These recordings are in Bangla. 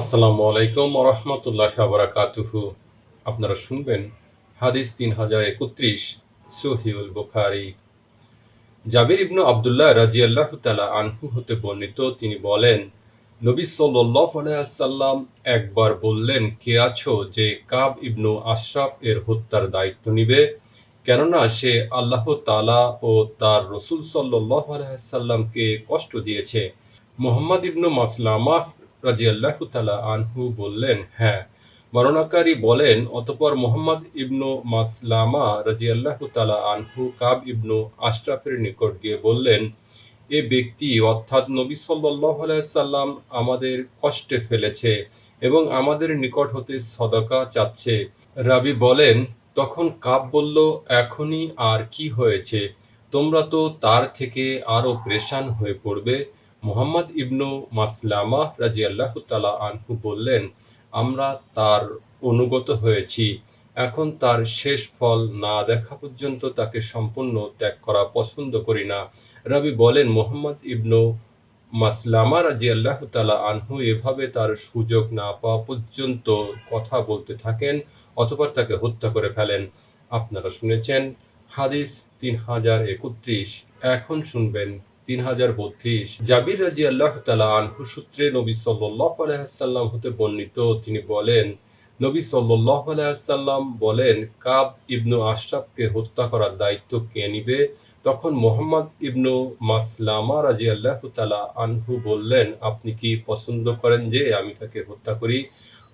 আসসালামু আলাইকুম রহমতুল্লাহ বারাকাতুহু। আপনারা শুনবেন হাদিস তিন হাজার একত্রিশ সহিউল বুখারি। জাবির ইবনু আবদুল্লাহ রাজি আল্লাহ তালা আনহু হতে বর্ণিত, তিনি বলেন, নবী আলাইসাল্লাম একবার বললেন, কে আছো যে কাব ইবনু আশরাফ এর হত্যার দায়িত্ব নিবে? কেননা সে আল্লাহ তালা ও তার রসুল সাল্লাহ আলাইসাল্লামকে কষ্ট দিয়েছে। মোহাম্মদ ইবনু মাসলামা রাজিয়াল্লাহু তালা আনহু বললেন হ্যাঁ বর্ণনাকারী বলেন, অতপর মোহাম্মদ ইবনু মাসলামা রাজিয়াল্লাহু তালা আনহু কাব ইবনু আশরাফের নিকট গিয়ে বললেন, এ ব্যক্তি অর্থাৎ নবী সাল্লাহ সাল্লাম আমাদের কষ্টে ফেলেছে এবং আমাদের নিকট হতে সদকা চাচ্ছে। রাবি বলেন, তখন কাব বলল, এখনই আর কি হয়েছে? তোমরা তো তার থেকে আরও প্রেশান হয়ে পড়বে। মোহাম্মদ ইবনু মাসলামা রাজি আল্লাহ তালা আনহু বললেন, আমরা তার অনুগত হয়েছি। এখন তার শেষ ফল না দেখা পর্যন্ত তাকে সম্পূর্ণ ত্যাগ করা পছন্দ করি না। রবি বলেন, মোহাম্মদ ইবনু মাসলামা রাজি আল্লাহ তালা আনহু এভাবে তার সুযোগ না পাওয়া পর্যন্ত কথা বলতে থাকেন অথবা তাকে হত্যা করে ফেলেন। আপনারা শুনেছেন হাদিস তিন হাজার একত্রিশ। এখন শুনবেন তিন হাজার বত্রিশ। জাবির রাজি আল্লাহ আনহু সূত্রে নবী সাল্লাহ আলাইসাল্লাম হতে বর্ণিত, তিনি বলেন, নবী সাল্লাহ আলাইসাল্লাম বলেন, কাব ইবনু আশরাফকে হত্যা করার দায়িত্ব কে নিবে? তখন মোহাম্মদ ইবনু মাসলামা রাজি আল্লাহ তালা আনহু বললেন, আপনি কি পছন্দ করেন যে আমি তাকে হত্যা করি?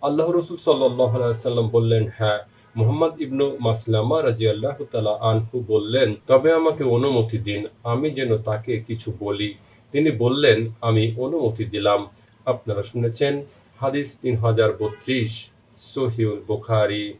আল্লাহ রসুল সাল্লাহ আলাইসাল্লাম বললেন হ্যাঁ। মোহাম্মদ ইবনু মাসলামা রাজি আল্লাহ তালা আনহু বললেন, তবে আমাকে অনুমতি দিন, আমি যেন তাকে কিছু বলি। তিনি বললেন, আমি অনুমতি দিলাম। আপনারা শুনেছেন হাদিস তিন হাজার বত্রিশ সহিউল বুখারি।